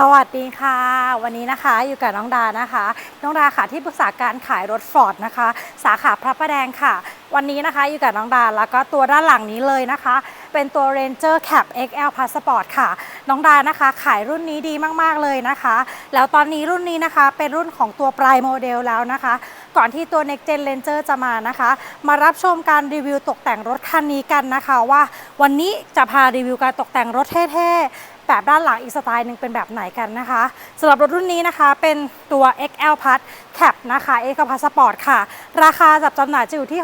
สวัสดีค่ะ วันนี้นะคะอยู่กับน้องดานะคะ น้องดาค่ะที่ปรึกษาการขายรถฟอร์ดนะคะ สาขาพระประแดงค่ะ วันนี้นะคะอยู่กับน้องดาแล้วก็ตัวด้านหลังนี้เลยนะคะ เป็นตัว Ranger Cap XL Passport ค่ะ น้องดานะคะ ขายรุ่นนี้ดีมากๆเลยนะคะ แล้วตอนนี้รุ่นนี้นะคะ เป็นรุ่นของตัวปลายโมเดลแล้วนะคะ ก่อนที่ตัว Next Gen Ranger จะมานะคะ มารับชมการรีวิวตกแต่งรถคันนี้กันนะคะ ว่าวันนี้จะพารีวิวการตกแต่งรถเท่ๆ แบบด้านหลังอีกสไตล์หนึ่งเป็นแบบไหนกันนะคะสำหรับรถรุ่นนี้นะคะเป็นตัว XL Plus Cap นะคะ XL Plus Sport ค่ะ ราคาจับจำหน่ายจะอยู่ที่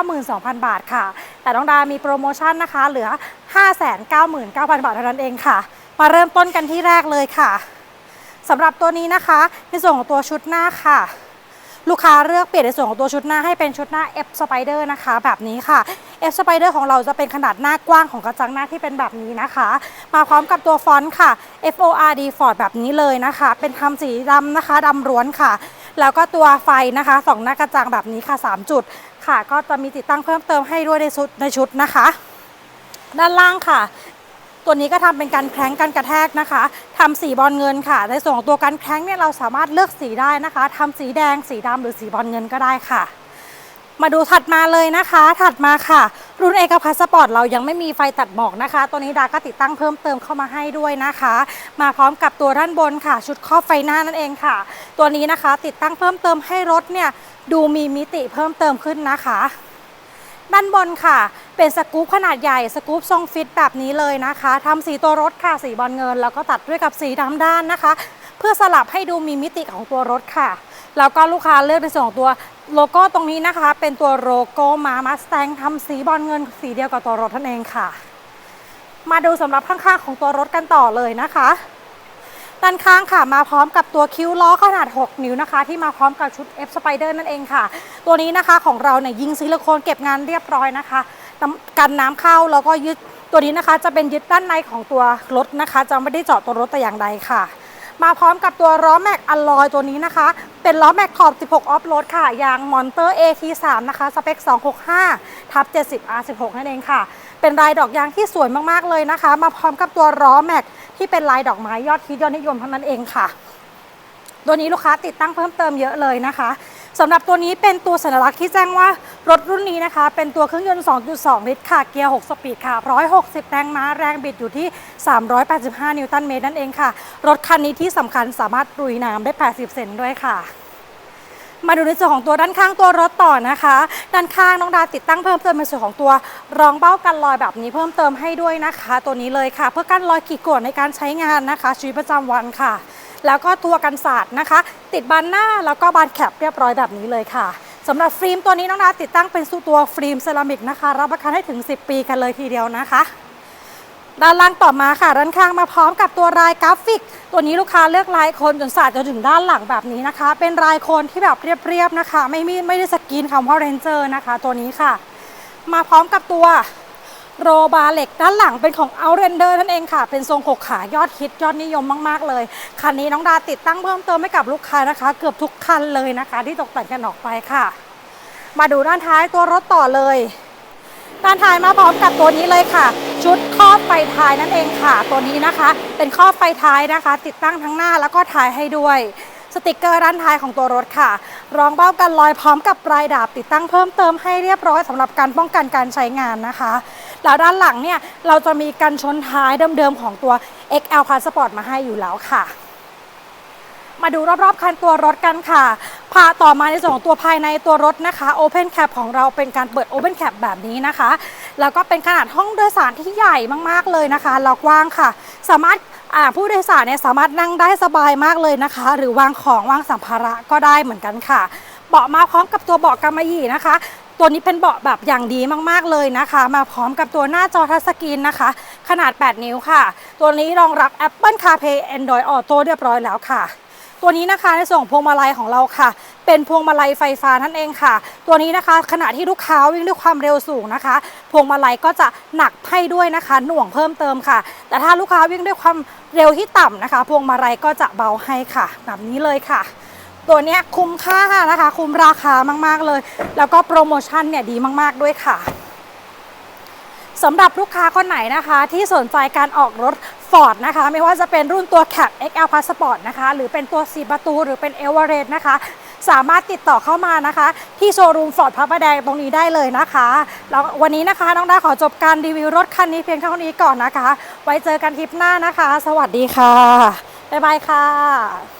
692,000 บาทค่ะ แต่น้องดามีโปรโมชั่นนะคะ เหลือ 599,000 บาทเท่านั้นเองค่ะ มาเริ่มต้นกันที่แรกเลยค่ะสำหรับตัวนี้นะคะ ในส่วนของตัวชุดหน้าค่ะลูกค้าเลือกเปลี่ยนในส่วนของตัวชุดหน้าให้เป็นชุดหน้า F Spider นะคะ แบบนี้ค่ะ F Spider ของเราจะเป็นขนาดหน้ากว้างของกระจังหน้าที่เป็นแบบนี้นะคะ มาพร้อมกับตัวฟอนต์ค่ะ F O R D Ford แบบนี้เลยนะคะ เป็นทำสีดำนะคะดำร้วนค่ะ แล้วก็ตัวไฟนะคะสองหน้ากระจังแบบนี้ค่ะ 3 จุดค่ะ ก็จะมีติดตั้งเพิ่มเติมให้ด้วยในชุดในชุดนะคะ ด้านล่างค่ะตัวนี้ก็ทำเป็นการแคร้งกันกระแทกนะคะทำสีบอลเงินค่ะ ในส่วนของตัวการแคร้งเนี่ยเราสามารถเลือกสีได้นะคะทำสีแดงสีดำหรือสีบอลเงินก็ได้ค่ะ มาดูถัดมาเลยนะคะ ถัดมาค่ะ รุ่นเอกพัสปอร์ตเรายังไม่มีไฟตัดหมอกนะคะ ตัวนี้ดาก็ติดตั้งเพิ่มเติมเข้ามาให้ด้วยนะคะ มาพร้อมกับตัวด้านบนค่ะ ชุดครอบไฟหน้านั่นเองค่ะ ตัวนี้นะคะติดตั้งเพิ่มเติมให้รถเนี่ยดูมีมิติเพิ่มเติมขึ้นนะคะด้านบนค่ะ เป็นสกู๊ปขนาดใหญ่สกู๊ปทรงฟิตแบบนี้เลยนะคะทำสีตัวรถค่ะสีบอลเงิน แล้วก็ตัดด้วยกับสีดำด้านนะคะ เพื่อสลับให้ดูมีมิติของตัวรถค่ะ แล้วก็ลูกค้าเลือกในส่วนของตัว โลโก้ตรงนี้นะคะ เป็นตัวโลโก้มามาสแตงทำสีบอลเงินสีเดียวกับตัวรถท่านเองค่ะ มาดูสำหรับข้างๆของตัวรถกันต่อเลยนะคะด้านข้างค่ะมาพร้อมกับตัวคิ้วล้อขนาด 6 นิ้วนะคะ ที่มาพร้อมกับชุด F Spider นั่นเองค่ะ ตัวนี้นะคะของเราเนี่ยยิงซิลิโคนเก็บงานเรียบร้อยนะคะกันน้ำเข้าแล้วก็ยึดตัวนี้นะคะ จะเป็นยึดด้านในของตัวรถนะคะ จะไม่ได้เจาะตัวรถแต่อย่างใดค่ะ มาพร้อมกับตัวล้อแม็กอลลอยตัวนี้นะคะ เป็นล้อแม็กขอบ 16 ออฟโรดค่ะ ยางมอนเตอร์ AT3 นะคะ สเปค 265 ทับ 70 R16 นั่นเองค่ะ เป็นลายดอกยางที่สวยมากๆเลยนะคะ มาพร้อมกับตัวล้อแม็กที่เป็นลายดอกไม้ยอดฮิตยอดนิยมทั้งนั้นเองค่ะ ตัวนี้ลูกค้าติดตั้งเพิ่มเติมเยอะเลยนะคะ สำหรับตัวนี้เป็นตัวสัญลักษณ์ที่แจ้งว่ารถรุ่นนี้นะคะ เป็นตัวเครื่องยนต์ 2.2 ลิตรค่ะ เกียร์ 6 สปีดค่ะ 160 แรงม้า แรงบิดอยู่ที่ 385 นิวตันเมตรนั่นเองค่ะ รถคันนี้ที่สำคัญสามารถลุยน้ำได้ 80 เซนด้วยค่ะมาดูในส่วนของตัวด้านข้างตัวรถต่อนะคะ ด้านข้างน้องดาติดตั้งเพิ่มเติมในส่วนของตัวรองเบ้ากันรอยแบบนี้เพิ่มเติมให้ด้วยนะคะ ตัวนี้เลยค่ะ เพื่อกันรอยขีดข่วนในการใช้งานนะคะชีวิตประจำวันค่ะ แล้วก็ตัวกันศาสตร์นะคะ ติดบานหน้าแล้วก็บานแคปเรียบร้อยแบบนี้เลยค่ะสำหรับฟิล์มตัวนี้น้องดาติดตั้งเป็นสูตัวฟิล์มเซรามิกนะคะ รับประกันให้ถึง 10 ปีกันเลยทีเดียวนะคะด้านล่างต่อมาค่ะด้านข้างมาพร้อมกับตัวลายกราฟิก ตัวนี้ลูกค้าเลือกลายโคนจนสาดจนถึงด้านหลังแบบนี้นะคะ เป็นลายโคนที่แบบเรียบๆนะคะ ไม่มีไม่ได้สกรีนคำว่าเรนเจอร์นะคะ ตัวนี้ค่ะ มาพร้อมกับตัว โรบาร์เหล็กด้านหลังเป็นของ o u t r a n d e r นั่นเองค่ะ เป็นทรงหกขายอดฮิตยอดนิยมมาก ๆ เลย คันนี้น้องดาติดตั้งเพิ่มเติมให้กับลูกค้านะคะ เกือบทุกคันเลยนะคะ ที่ตกแต่งกันออกไปค่ะ มาดูด้านท้ายตัวรถต่อเลยด้านท้ายมาพร้อมกับตัวนี้เลยค่ะ ชุดครอบไฟท้ายนั่นเองค่ะ ตัวนี้นะคะ เป็นครอบไฟท้ายนะคะ ติดตั้งทั้งหน้าแล้วก็ท้ายให้ด้วยสติกเกอร์ด้านท้ายของตัวรถค่ะ รองเบ้ากันรอยพร้อมกับปลายดาบติดตั้งเพิ่มเติมให้เรียบร้อยสำหรับการป้องกันการใช้งานนะคะ แล้วด้านหลังเนี่ยเราจะมีกันชนท้ายเดิมๆของตัว XL Passport มาให้อยู่แล้วค่ะ มาดูรอบๆคันตัวรถกันค่ะพาต่อมาในส่วนของตัวภายในตัวรถนะคะ Open Cap ของเราเป็นการเปิด Open Cap แบบนี้นะคะ แล้วก็เป็นขนาดห้องโดยสารที่ใหญ่มากๆเลยนะคะแล้วกว้างค่ะ สามารถผู้โดยสารเนี่ยสามารถนั่งได้สบายมากเลยนะคะ หรือวางของวางสัมภาระก็ได้เหมือนกันค่ะเบาะมาพร้อมกับตัวเบาะกำมะหยี่นะคะ ตัวนี้เป็นเบาะแบบอย่างดีมากๆเลยนะคะ มาพร้อมกับตัวหน้าจอทัชสกรีนนะคะ ขนาด 8 นิ้วค่ะ ตัวนี้รองรับ Apple CarPlay Android Auto เรียบร้อยแล้วค่ะ ตัวนี้นะคะในส่วนของพวงมาลัยของเราค่ะ เป็นพวงมาลัยไฟฟ้านั่นเองค่ะ ตัวนี้นะคะขณะที่ลูกค้าวิ่งด้วยความเร็วสูงนะคะ พวงมาลัยก็จะหนักให้ด้วยนะคะ หน่วงเพิ่มเติมค่ะ แต่ถ้าลูกค้าวิ่งด้วยความเร็วที่ต่ำนะคะ พวงมาลัยก็จะเบาให้ค่ะ แบบนี้เลยค่ะ ตัวเนี้ยคุ้มค่านะคะ คุ้มราคามากๆเลย แล้วก็โปรโมชั่นเนี่ยดีมากๆด้วยค่ะสำหรับลูกค้าคนไหนนะคะ ที่สนใจการออกรถ Ford นะคะ ไม่ว่าจะเป็นรุ่นตัว Cap XL Passport นะคะ หรือเป็นตัว4ประตูหรือเป็น e v e r e s t นะคะ สามารถติดต่อเข้ามานะคะ ที่โชว์รูม Ford พระประแดงตรงนี้ได้เลยนะคะแล้ววันนี้นะคะ น้องดาขอจบการรีวิวรถคันนี้เพียงเท่านี้ก่อนนะคะ ไว้เจอกันคลิปหน้านะคะ สวัสดีค่ะ บ๊ายบายค่ะ